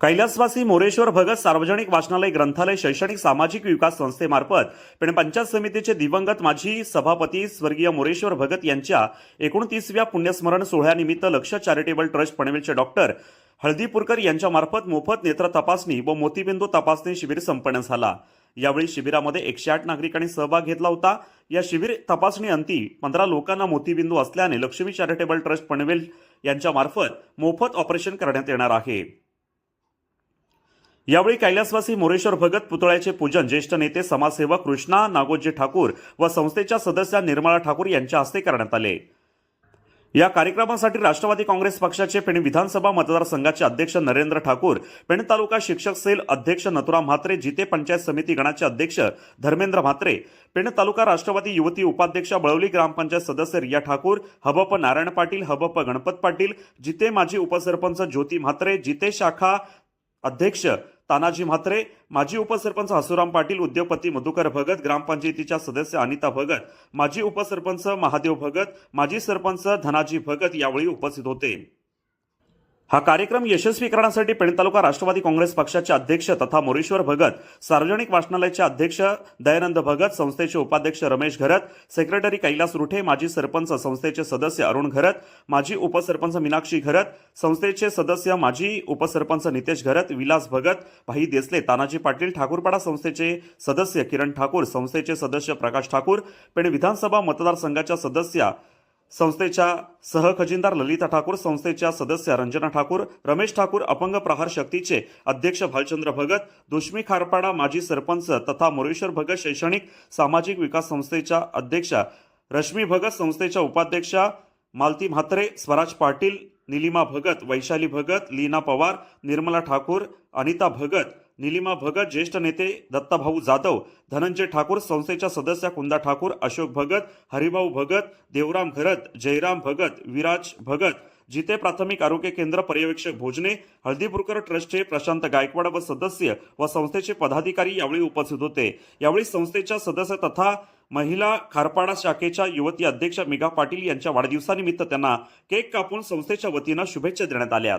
कैलासवासी मोरेश्वर भगत सार्वजनिक वाचनालय ग्रंथालय शैक्षणिक सामाजिक विकास संस्थेमार्फत पण पंचायत समितीचे दिवंगत माजी सभापती स्वर्गीय मोरेश्वर भगत यांच्या एकोणतीसव्या पुण्यस्मरण सोहळ्यानिमित्त लक्ष चॅरिटेबल ट्रस्ट पनवेलचे डॉक्टर हळदीपूरकर यांच्यामार्फत मोफत नेत्र तपासणी व मोतीबिंदू तपासणी शिबिर संपन्न झाला. यावेळी शिबिरामध्ये एकशे आठ नागरिकांनी सहभाग घेतला होता. या शिबिर तपासणी अंती पंधरा लोकांना मोतीबिंदू असल्याने लक्ष्मी चॅरिटेबल ट्रस्ट पनवेल यांच्यामार्फत मोफत ऑपरेशन करण्यात येणार आहे. यावेळी कैलासवासी मोरेश्वर भगत पुतळ्याचे पूजन ज्येष्ठ नेते समाजसेवक कृष्णा नागोजी ठाकूर व संस्थेच्या सदस्या निर्मला ठाकूर यांच्या हस्ते करण्यात आले. या कार्यक्रमासाठी राष्ट्रवादी काँग्रेस पक्षाचे पेण विधानसभा मतदारसंघाचे अध्यक्ष नरेंद्र ठाकूर पेण तालुका शिक्षक सेल अध्यक्ष नथुराम म्हात्रे जिते पंचायत समिती गणाचे अध्यक्ष धर्मेंद्र म्हात्रे पेण तालुका राष्ट्रवादी युवती उपाध्यक्षा बळवली ग्रामपंचायत सदस्य रिया ठाकूर हबप नारायण पाटील हबप गणपत पाटील जिते माजी उपसरपंच ज्योती म्हात्रे जिते शाखा अध्यक्ष तानाजी म्हात्रे माजी उपसरपंच हसुराम पाटील उद्योगपती मधुकर भगत ग्रामपंचायतीच्या सदस्य अनिता भगत माजी उपसरपंच महादेव भगत माजी सरपंच धनाजी भगत यावेळी उपस्थित होते. हा कार्यक्रम यशस्वी करण्यासाठी पेण तालुका राष्ट्रवादी काँग्रेस पक्षाचे अध्यक्ष तथा मोरेश्वर भगत सार्वजनिक वाचनालयाचे अध्यक्ष दयानंद भगत संस्थेचे उपाध्यक्ष रमेश घरत सेक्रेटरी कैलास रुठे माजी सरपंच संस्थेचे सदस्य अरुण घरत माजी उपसरपंच मीनाक्षी घरत संस्थेचे सदस्य माजी उपसरपंच नितेश घरत विलास भगत भाई देसले तानाजी पाटील ठाकूरपाडा संस्थेचे सदस्य किरण ठाकूर संस्थेचे सदस्य प्रकाश ठाकूर पेण विधानसभा मतदारसंघाच्या सदस्या संस्थेच्या सहखजिनदार ललिता ठाकूर संस्थेच्या सदस्य रंजना ठाकूर रमेश ठाकूर अपंग प्रहार शक्तीचे अध्यक्ष भालचंद्र भगत दुष्मी खारपाडा माजी सरपंच तथा मोरेश्वर भगत शैक्षणिक सामाजिक विकास संस्थेच्या अध्यक्षा रश्मी भगत संस्थेच्या उपाध्यक्षा मालती म्हात्रे स्वराज पाटील निलिमा भगत वैशाली भगत लीना पवार निर्मला ठाकूर अनिता भगत निलिमा भगत ज्येष्ठ नेते दत्ताभाऊ जाधव धनंजय ठाकूर संस्थेच्या सदस्या कुंदा ठाकूर अशोक भगत हरिभाऊ भगत देवराम घरत जयराम भगत विराज भगत जिते प्राथमिक आरोग्य केंद्र पर्यवेक्षक भोजने हळदीपूरकर ट्रस्टचे प्रशांत गायकवाड व सदस्य व संस्थेचे पदाधिकारी यावेळी उपस्थित होते. यावेळी संस्थेच्या सदस्य तथा महिला खारपाडा शाखेच्या युवती अध्यक्ष मेघा पाटील यांच्या वाढदिवसानिमित्त त्यांना केक कापून संस्थेच्या वतीनं शुभेच्छा देण्यात आल्या.